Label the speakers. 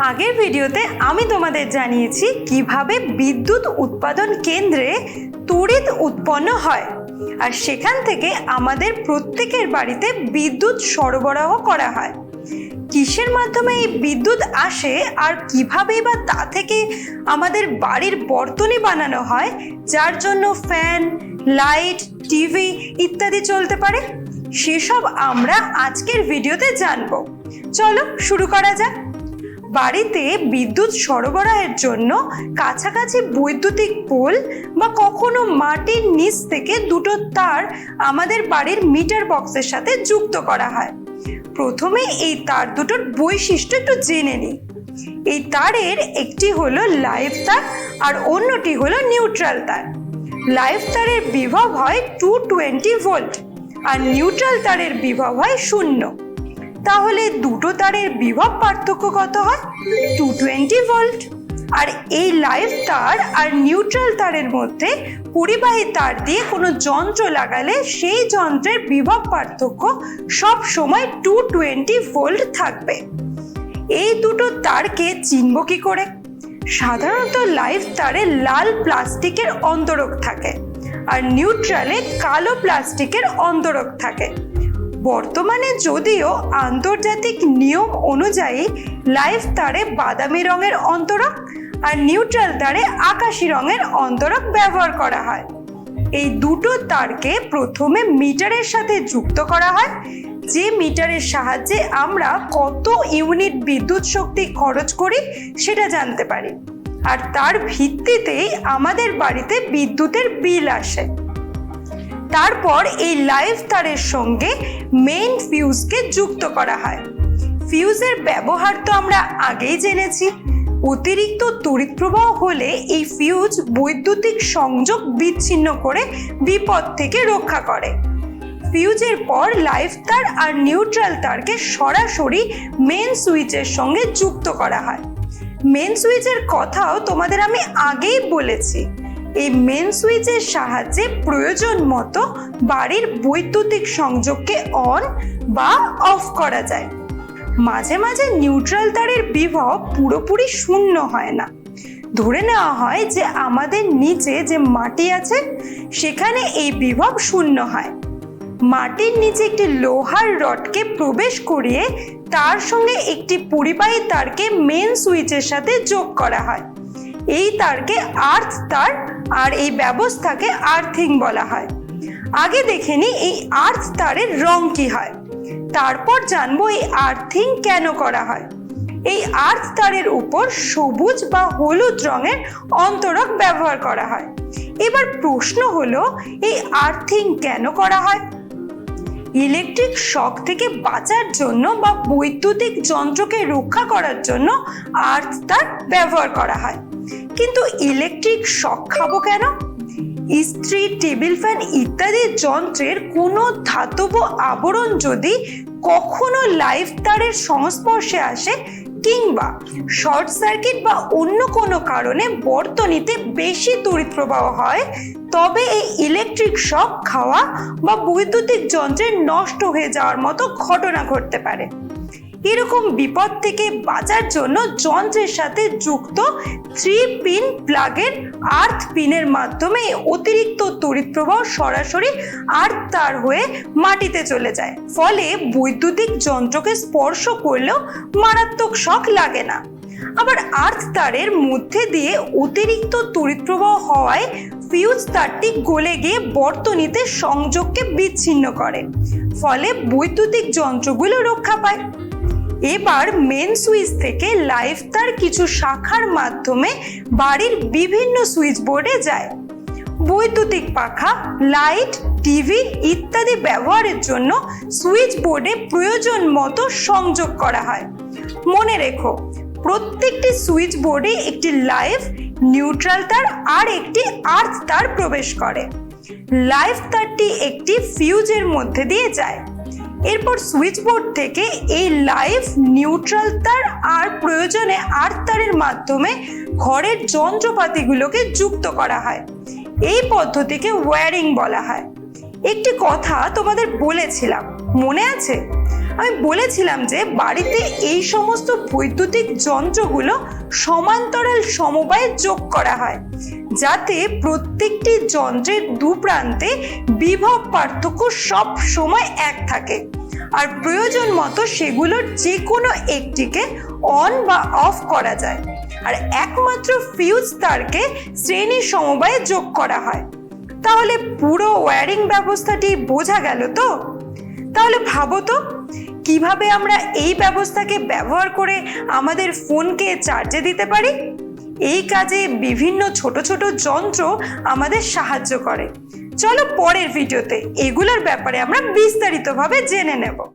Speaker 1: আগের ভিডিওতে আমি তোমাদের জানিয়েছি কীভাবে বিদ্যুৎ উৎপাদন কেন্দ্রে তড়িৎ উৎপন্ন হয়। আর সেখান থেকে আমাদের প্রত্যেকের বাড়িতে বিদ্যুৎ সরবরাহ করা হয়। কিসের মাধ্যমে এই বিদ্যুৎ আসে আর কিভাবেই বা তা থেকে আমাদের বাড়ির বর্তনী বানানো হয়, যার জন্য ফ্যান, লাইট, টিভি ইত্যাদি চলতে পারে? সেসব আমরা আজকের ভিডিওতে জানব। চলো শুরু করা যাক। বাড়িতে বিদ্যুৎ সরবরাহের জন্য কাছাকাছি বৈদ্যুতিক পোল বা কখনো মাটির নিচ থেকে দুটো তার আমাদের বাড়ির মিটার বক্সের সাথে যুক্ত করা হয়। প্রথমে এই তার দুটোর বৈশিষ্ট্য একটু জেনে নিই। এই তারের একটি হলো লাইভ তার আর অন্যটি হলো নিউট্রাল তার। লাইভ তারের বিভব হয় টু টোয়েন্টি ভোল্ট। আর নিউট্রাল তারের বিভব হয় শূন্য। তাহলে দুটো তারের বিভব পার্থক্য কত হয়? টু টোয়েন্টি ভোল্ট আর এই লাইভ তার আর নিউট্রাল তারের মধ্যে পরিবাহী তার দিয়ে কোনো যন্ত্র লাগালে সেই যন্ত্রের বিভব পার্থক্য সব সময় টু টোয়েন্টি ভোল্ট থাকবে। এই দুটো তারকে চিনব কি করে? সাধারণত লাইভ তারে লাল প্লাস্টিকের অন্তরক থাকে। আর নিউট্রালে কালো প্লাস্টিকের অন্তরক থাকে। বর্তমানে যদিও আন্তর্জাতিক নিয়ম অনুযায়ী লাইফ তারে বাদামি রঙের অন্তরক আর নিউট্রাল তারে আকাশি রঙের অন্তরক ব্যবহার করা হয়। এই দুটো তারকে প্রথমে মিটারের সাথে যুক্ত করা হয়। যে মিটারের সাহায্যে আমরা কত ইউনিট বিদ্যুৎ শক্তি খরচ করি সেটা জানতে পারি। আর তার ভিত্তিতেই আমাদের বাড়িতে বিদ্যুতের বিল আসে। তারপর এই লাইভ তারের সঙ্গে মেইন ফিউজকে যুক্ত করা হয়। ফিউজের ব্যবহার তো আমরা আগেই জেনেছি। অতিরিক্ত তড়িৎ প্রবাহ হলে এই ফিউজ বৈদ্যুতিক সংযোগ বিচ্ছিন্ন করে বিপদ থেকে রক্ষা করে। ফিউজের পর লাইফ তার আর নিউট্রাল তারকে সরাসরি মেন সুইচের সঙ্গে যুক্ত করা হয়। মেন সুইচের কথাও তোমাদের আমি আগেই বলেছি। এই মেন সুইচের সাহায্যে প্রয়োজন মতো বাড়ির বৈদ্যুতিক সংযোগকে অন বা অফ করা যায়। মাঝে মাঝে নিউট্রাল তারের বিভব পুরোপুরি শূন্য হয় না। ধরে নেওয়া হয় যে আমাদের নিচে যে মাটি আছে, সেখানে এই বিভব শূন্য হয়। মাটির নিচে একটি লোহার রডকে প্রবেশ করিয়ে তার সঙ্গে একটি পরিবাহী তারকে মেন সুইচের সাথে যোগ করা হয়। এই তারকে আর্থ তার আর এই ব্যবস্থাকে আর্থিং বলা হয়। আগে দেখে নি এই আর্থ তারের রং কি হয়। তারপর জানব এই আর্থিং কেন করা হয়। এই আর্থ তারের উপর সবুজ বা হলুদ রঙের অন্তরক ব্যবহার করা হয়। এবার প্রশ্ন হলো, এই আর্থিং কেন করা হয়? ইলেকট্রিক শক থেকে বাঁচার জন্য বা বৈদ্যুতিক যন্ত্রকে রক্ষা করার জন্য আর্থ তার ব্যবহার করা হয়। কিন্তু ইলেকট্রিক শক খাব কেন? ইস্ত্রি, টেবিল ফ্যান ইত্যাদি যন্ত্রের কোনো ধাতব আবরণ যদি কখনো লাইফ তারের সংস্পর্শে আসে কিংবা শর্ট সার্কিট বা অন্য কোনো কারণে বর্তনীতে বেশি তড়িৎ প্রবাহ হয় তবে এই ইলেকট্রিক শক খাওয়া বা বৈদ্যুতিক যন্ত্রের নষ্ট হয়ে যাওয়ার মতো ঘটনা ঘটতে পারে। এরকম বিপদ থেকে বাঁচার জন্য যন্ত্রের সাথে যুক্ত থ্রি পিন প্লাগের আর্থ পিনের মাধ্যমে অতিরিক্ত তড়িৎ প্রবাহ সরাসরি আর্থ তার হয়ে মাটিতে চলে যায়। ফলে বৈদ্যুতিক যন্ত্রকে স্পর্শ করলেও মারাত্মক শক লাগে না। আবার আর্থ তারের মধ্যে দিয়ে অতিরিক্ত তড়িৎ প্রবাহ হওয়ায় ফিউজ তারটি গলে গিয়ে বর্তনীতে সংযোগকে বিচ্ছিন্ন করে, ফলে বৈদ্যুতিক যন্ত্রগুলো রক্ষা পায়। এবার মেন সুইচ থেকে লাইফ তার কিছু শাখার মাধ্যমে বাড়ির বিভিন্ন সুইচ বোর্ডে যায়। বৈদ্যুতিক পাখা লাইট টিভি ইত্যাদি ব্যবহারের জন্য সুইচ বোর্ডে প্রয়োজন মতো সংযোগ করা হয়। মনে রেখো প্রত্যেকটি সুইচ বোর্ডে একটি লাইভ নিউট্রাল তার আর একটি আর্থ তার প্রবেশ করে। লাইভ তারটি একটি ফিউজের মধ্যে দিয়ে যায়। এরপর সুইচ বোর্ড থেকে এই লাইভ নিউট্রাল তার আর প্রয়োজনে আর্থ তারের মাধ্যমে ঘরের যন্ত্রপাতিগুলোকে যুক্ত করা হয়। এই পদ্ধতিকে ওয়্যারিং বলা হয়। একটি কথা তোমাদের বলেছিলাম, মনে আছে? আমি বলেছিলাম যে বাড়িতে এই সমস্ত বৈদ্যুতিক যন্ত্রগুলো সমান্তরাল সমবায়ে যোগ করা হয়, যাতে প্রত্যেকটি যন্ত্রের দু প্রান্তে বিভব পার্থক্য সব সময় এক থাকে। আর প্রয়োজন মতো সেগুলোর যে কোনো একটিকে অন বা অফ করা যায়। আর একমাত্র ফিউজ তারকে শ্রেণি সমবায়ে যোগ করা হয়। তাহলে পুরো ওয়্যারিং ব্যবস্থাটি বোঝা গেল তো? তাহলে ভাবো তো, কীভাবে আমরা এই ব্যবস্থাকে ব্যবহার করে আমাদের ফোনকে চার্জে দিতে পারি? এই কাজে বিভিন্ন ছোট ছোট যন্ত্র আমাদের সাহায্য করে। চলো পরের ভিডিওতে এগুলোর ব্যাপারে আমরা বিস্তারিতভাবে জেনে নেব।